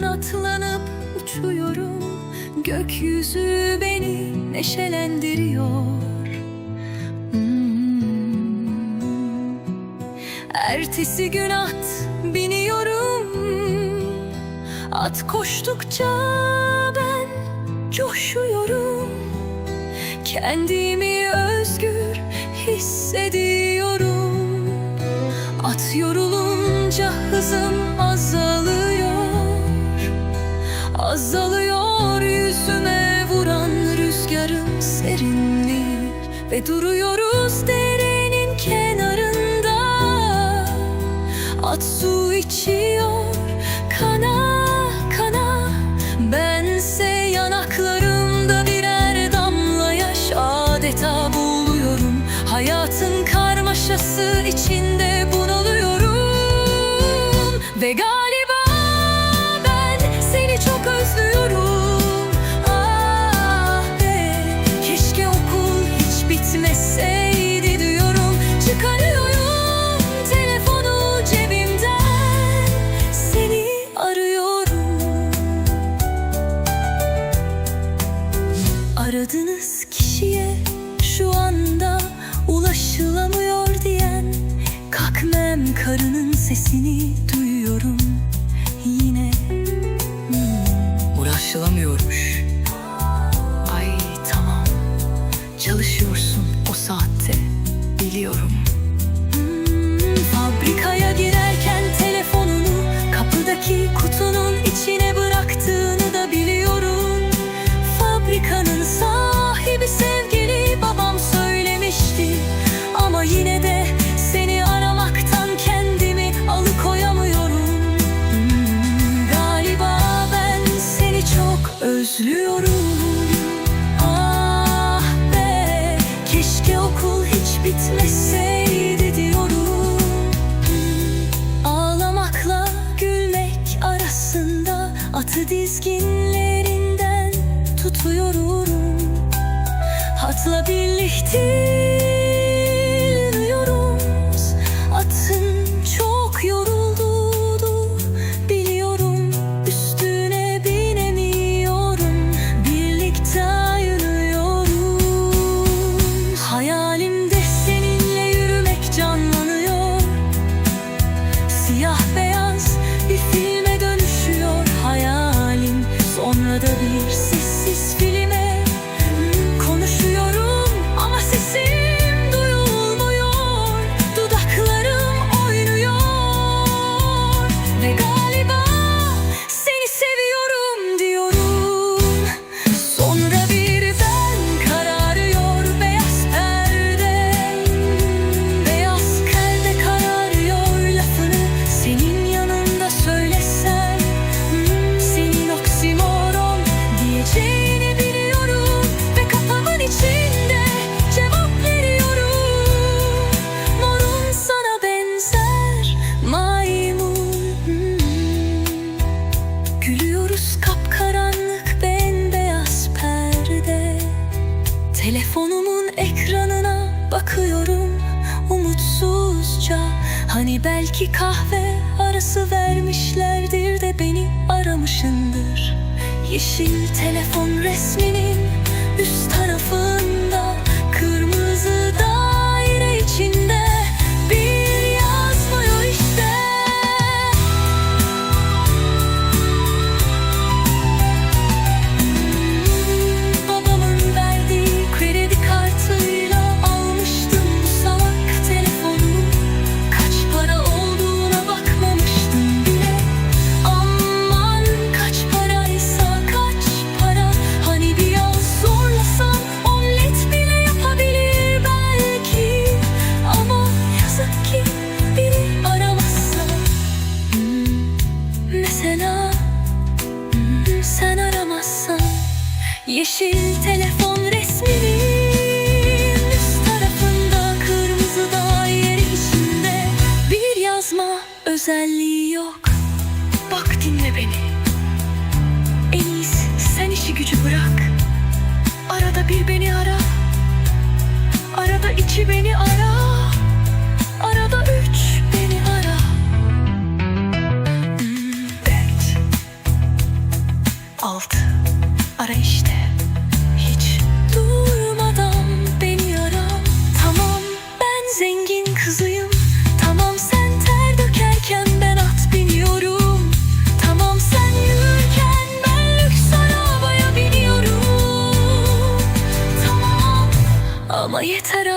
kanatlanıp uçuyorum. Gökyüzü beni neşelendiriyor. Hmm. Ertesi gün at biniyorum. At koştukça ben coşuyorum. Kendimi özgür hissediyorum. At yorulunca hızım Azalıyor yüzüme vuran rüzgarın serinliği Ve duruyoruz derenin kenarında. At su içiyor kana kana. Bense yanaklarımda birer damla yaş. Adeta buluyorum Hayatın karmaşası içinde karının sesini duyuyorum yine Uğraşılamıyormuş. Ay tamam. Çalışıyorsun o saatte. Biliyorum. Hmm, Fabrikaya girerken telefonunu kapıdaki kutunun özlüyorum. Ah be keşke okul hiç bitmeseydi diyorum. Ağlamakla gülmek arasında atı dizginlerinden tutuyorum. Hatla birlikte bakıyorum umutsuzca. Hani belki kahve arası vermişlerdir de beni aramışındır. Yeşil telefon resminin üst tarafında Yeşil telefon resminin üst tarafında kırmızı daire içinde bir yazma özelliği yok. Bak dinle beni. En iyisi sen işi gücü bırak. Arada bir beni ara. Arada iki beni ara. 꽃처럼